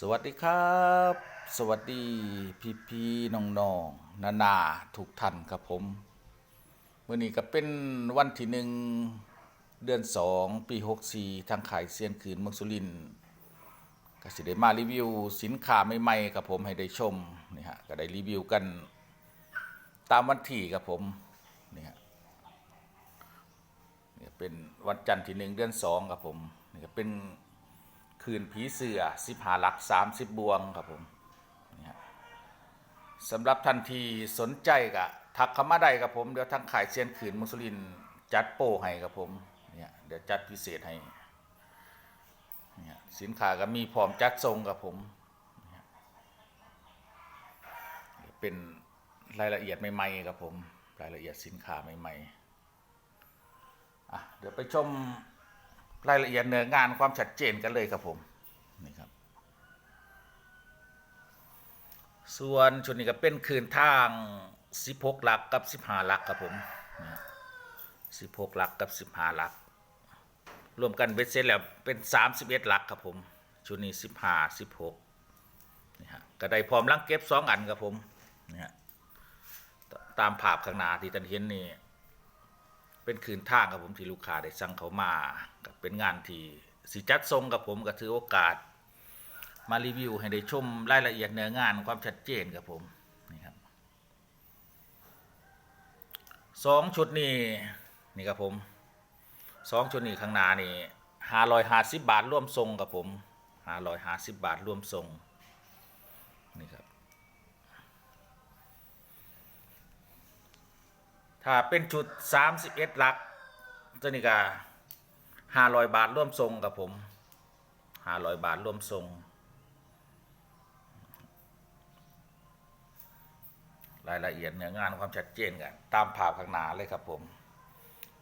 สวัสดีครับ สวัสดีพี่พี่น้องน้องนานาทุกท่านครับผมเมื่อนี้ก็เป็นวันที่หนึ่งเดือนสองปีหกสี่ทางขายเซียนขืนเมืองสุรินทร์ก็สิได้มารีวิวสินค้าใหม่ๆกับผมให้ได้ชมนี่ฮะก็ได้รีวิวกันตามวันที่ครับผมนี่ฮะนี่เป็นวันจันทร์ที่หนึ่งเดือนสองครับผมนี่ก็เป็น คืนผีเสือสิบหาลักสามสิบบวงครับผมสำหรับทันทีสนใจกะทักเข้ามาได้ครับผมเดี๋ยวทางขายเซียนขืนมุสลินจัดโปรให้ครับผมเนี่ยเดี๋ยวจัดพิเศษให้เนี่ยสินค้าก็มีพร้อมจัดทรงครับผมเเป็นรายละเอียดใหม่ๆครับผมรายละเอียดสินค้าใหม่ๆอะเดี๋ยวไปชม รายละเอียดเนื้องานความชัดเจนกันเลยครับผมนี่ครับ ส่วนชุดนี้ก็เป็นคืนทาง16หลักกับ15หลักครับผม16หลักกับ15หลัก รวมกันเบ็ดเสร็จแล้วเป็น31หลักครับผมชุดนี้15 16นี่ฮะก็ได้พร้อมลังเก็บ2อันครับผมนี่ฮะตามภาพข้างหน้าที่ท่านเห็นนี่ เป็นคืนท่าครับผมที่ลูกค้าได้สั่งเขามาก็เป็นงานที่สิจัดทรงกับผมก็ถือโอกาส มารีวิวให้ได้ชมรายละเอียดเนื้องานความชัดเจนครับผมนี่ครับสองชุดนี้นี่ครับผมสองชุดนี้ข้างหน้านี่ห้าร้อยห้าสิบบาทร่วมทรงครับผมห้าร้อยห้าสิบบาทร่วมทรง ถ้าเป็นชุด31หลักตัวนี้ก็500บาทร่วมทรงกับผม500บาทร่วมทรงรายละเอียดเนื้องานความชัดเจนกันตามภาพข้างหน้าเลยครับผม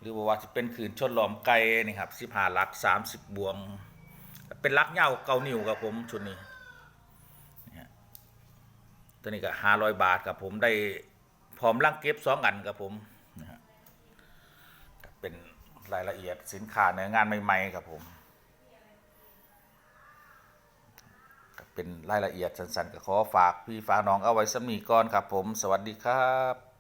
หรือว่าจะเป็นขืนชนหลอมไก่นี่ครับ15หลัก30บวง เป็นลักเหย้าเกานิวครับผมชุดนี้ตัวนี้ก็500บาทครับผมได้พร้อมลังเก็บสองอันครับผม รายละเอียดสินค้าเนื้องานใหม่ๆครับผมเป็นรายละเอียดสั้นๆก็ขอฝากพี่ฝากน้องเอาไว้สำนีก่อนครับผม สวัสดีครับ